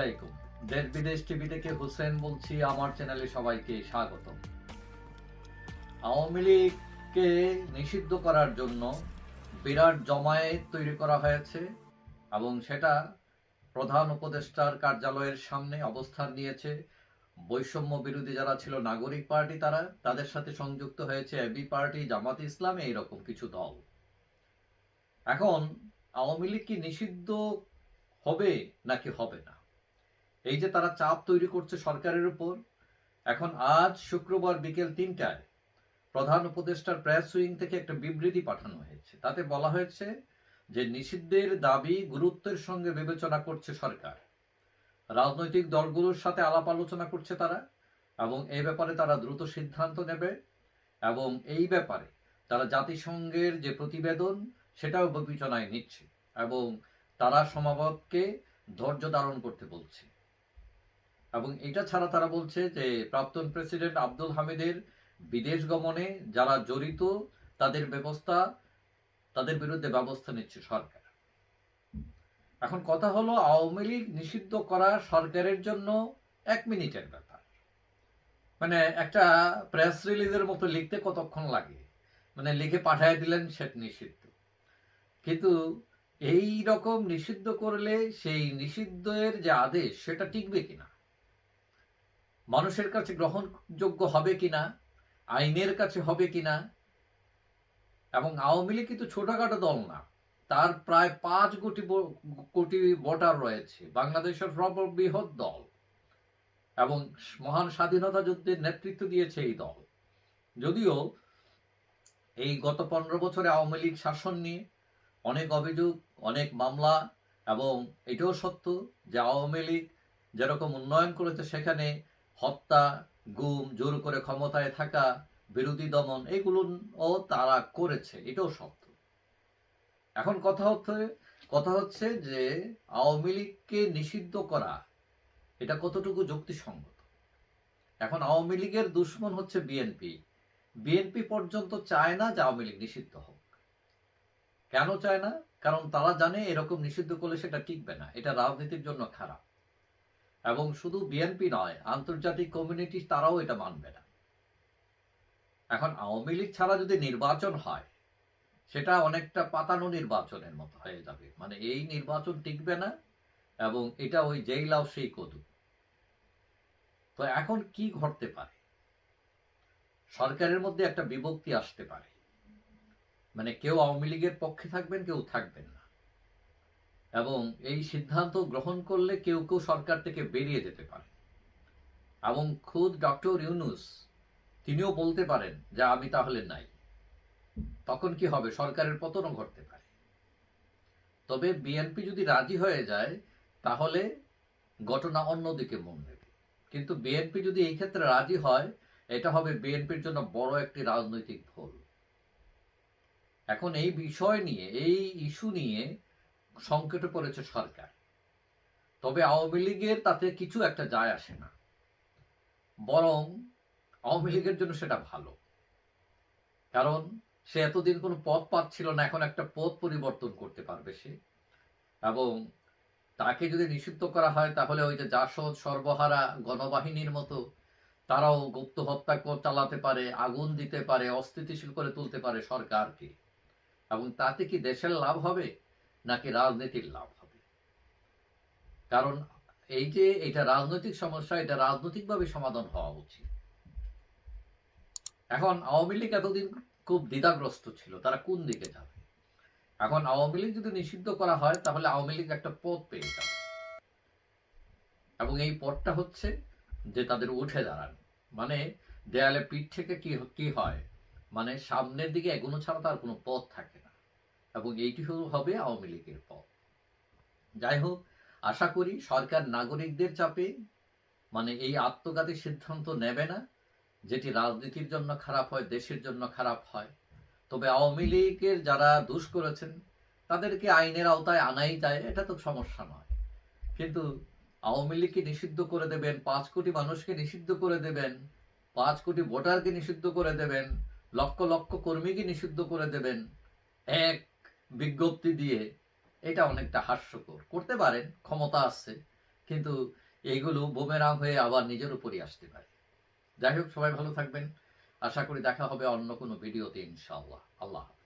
আলাইকুম। দেশ বিদেশ টিভি থেকে হুসেন বলছি, আমার চ্যানেলে সবাইকে স্বাগত আওয়ামী লীগকে নিষিদ্ধ করার জন্য বিরাট জমায়েত তৈরি করা হয়েছে এবং সেটা প্রধান উপদেষ্টার কার্যালয়ের সামনে অবস্থান নিয়েছে। বৈষম্য বিরোধী যারা ছিল, নাগরিক পার্টি তারা, তাদের সাথে সংযুক্ত হয়েছে এবি পার্টি, জামাত ইসলাম, এইরকম কিছু দল। এখন আওয়ামী লীগ কি নিষিদ্ধ হবে নাকি হবে না? এই যে তারা চাপ তৈরি করছে সরকারের উপর, এখন আজ শুক্রবার বিকেল তিনটায় প্রধান উপদেষ্টার প্রেস উইং থেকে একটা বিবৃতি পাঠানো হয়েছে। তাতে বলা হয়েছে যে নিষিদ্ধের দাবি গুরুত্বের সঙ্গে বিবেচনা করছে সরকার। রাজনৈতিক দলগুলোর সাথে আলাপ আলোচনা করছে তারা এবং এই ব্যাপারে তারা দ্রুত সিদ্ধান্ত নেবে এবং এই ব্যাপারে তারা জাতিসংঘের যে প্রতিবেদন, সেটাও বিবেচনায় নিচ্ছে এবং তারা সমাবেশকে ধৈর্য ধারণ করতে বলছে। এবং এটা ছাড়া তারা বলছে যে প্রাক্তন প্রেসিডেন্ট আব্দুল হামিদের বিদেশ গমনে যারা জড়িত, তাদের ব্যবস্থা, তাদের বিরুদ্ধে ব্যবস্থা নিচ্ছে সরকার। এখন কথা হলো, আওয়ামী লীগ নিষিদ্ধ করা সরকারের জন্য এক মিনিটের ব্যাপার। মানে একটা প্রেস রিলিজের মতো লিখতে কতক্ষণ লাগে? মানে লিখে পাঠিয়ে দিলেন সেটা নিষিদ্ধ। কিন্তু এই রকম নিষিদ্ধ করলে সেই নিষিদ্ধের যে আদেশ, সেটা টিকবে কিনা? মানুষের কাছে গ্রহণযোগ্য হবে কিনা আইনের কাছে হবে কিনা এবং আওয়ামী লীগ কিন্তু ছোটখাটো দল না। তার প্রায় পাঁচ কোটি কোটি ভোটার রয়েছে। বাংলাদেশের সর্ববৃহৎ দল। এবং মহান স্বাধীনতা যুদ্ধের নেতৃত্ব দিয়েছে এই দল। যদিও এই গত পনেরো বছরে আওয়ামী লীগ শাসন নিয়ে অনেক অভিযোগ, অনেক মামলা, এবং এটাও সত্য যে আওয়ামী লীগ যেরকম উন্নয়ন করেছে, সেখানে হত্যা, গুম, জোর করে ক্ষমতায় থাকা, বিরোধী দমন, এগুলো তারা করেছে, এটাও সত্য। এখন কথা হচ্ছে কথা হচ্ছে যে আওয়ামী লীগকে নিষিদ্ধ করা, এটা কতটুকু যুক্তিসঙ্গত? এখন আওয়ামী লীগের দুশ্মন হচ্ছে বিএনপি। বিএনপি পর্যন্ত চায় না যে আওয়ামী লীগ নিষিদ্ধ হোক। কেন চায় না? কারণ তারা জানে এরকম নিষিদ্ধ করলে সেটা টিকবে না, এটা রাজনীতির জন্য খারাপ। এবং শুধু বিএনপি নয়, আন্তর্জাতিক কমিউনিটি তারাও এটা মানবে না। এখন আওয়ামী লীগ ছাড়া যদি নির্বাচন হয়, সেটা অনেকটা পাতানো নির্বাচনের মতো হয়ে যাবে। মানে এই নির্বাচন টিকবে না এবং এটা ওই যেই লাও সেই কদু। তো এখন কি ঘটতে পারে? সরকারের মধ্যে একটা বিভক্তি আসতে পারে। মানে কেউ আওয়ামী লীগের পক্ষে থাকবেন, কেউ থাকবেন না। এবং এই সিদ্ধান্ত গ্রহণ করলে কেউ কেউ সরকার থেকে বেরিয়ে যেতে পারে। এবং খুদ ডক্টর ইউনুস, তিনিও বলতে পারেন যে আমি তাহলে নাই। তখন কি হবে? সরকারের পতনও ঘটতে পারে। তবে বিএনপি যদি রাজি হয়ে যায়, তাহলে ঘটনা অন্যদিকে মন নেবে কিন্তু বিএনপি যদি এই ক্ষেত্রে রাজি হয়, এটা হবে বিএনপির জন্য বড় একটি রাজনৈতিক ভুল। এখন এই বিষয় নিয়ে, এই ইস্যু নিয়ে সংকটে পড়েছে সরকার। তবে আওয়ামী লীগের তাতে কিছু একটা যায় আসে না। বরং আওয়ামী লীগের জন্য সেটা ভালো। কারণ সে এতদিন কোনো পথ পাচ্ছিল না, এখন একটা পথ পরিবর্তন করতে পারবে সে। এবং তাকে যদি নিষিদ্ধ করা হয়, তাহলে ওই যে জাসদ সর্বহারা গণবাহিনীর মতো, তারাও গুপ্ত হত্যা চালাতে পারে, আগুন দিতে পারে, অস্থিতিশীল করে তুলতে পারে সরকারকে। এবং তাতে কি দেশের লাভ হবে? নাকি রাজনীতির লাভ হবে? কারণ এই যে এটা রাজনৈতিক সমস্যা, এটা রাজনৈতিকভাবে সমাধান হওয়া উচিত। এখন আওয়ামী লীগ এতদিন খুব দ্বিধাগ্রস্ত ছিল, তারা কোন দিকে যাবে? এখন আওয়ামী লীগ যদি নিষিদ্ধ করা হয়, তাহলে আওয়ামী লীগ একটা পথ পেয়ে যাবে। এবং এই পথটা হচ্ছে যে তাদের উঠে দাঁড়ান। মানে দেয়ালে পিঠ থেকে কি কি হয়? মানে সামনের দিকে এগোনো ছাড়া তার কোনো পথ থাকে না। এবং এইটি হবে আওয়ামী লীগের পথ। যাই হোক, আশা করি সরকার নাগরিকদের চাপে মানে এই আত্মঘাতী সিদ্ধান্ত নেবে না, যেটি রাজনীতির জন্য খারাপ হয়, দেশের জন্য খারাপ হয়। তবে আওয়ামী লীগের যারা দোষ করেছেন, তাদেরকে আইনের আওতায় আনাই যায়, এটা তো সমস্যা নয়। কিন্তু আওয়ামী লীগকে নিষিদ্ধ করে দেবেন, পাঁচ কোটি মানুষকে নিষিদ্ধ করে দেবেন, পাঁচ কোটি ভোটারকে নিষিদ্ধ করে দেবেন, লক্ষ লক্ষ কর্মীকে নিষিদ্ধ করে দেবেন, এক বিজ্ঞপ্তি দিয়ে এটা অনেকটা হাস্যকর। করতে পারেন, ক্ষমতা আছে, কিন্তু এইগুলো বোমেরাং হয়ে আবার নিজের উপরই আসতে পারে। যাই হোক, সবাই ভালো থাকবেন। আশা করি দেখা হবে অন্য কোনো ভিডিওতে ইনশাআল্লাহ। আল্লাহ।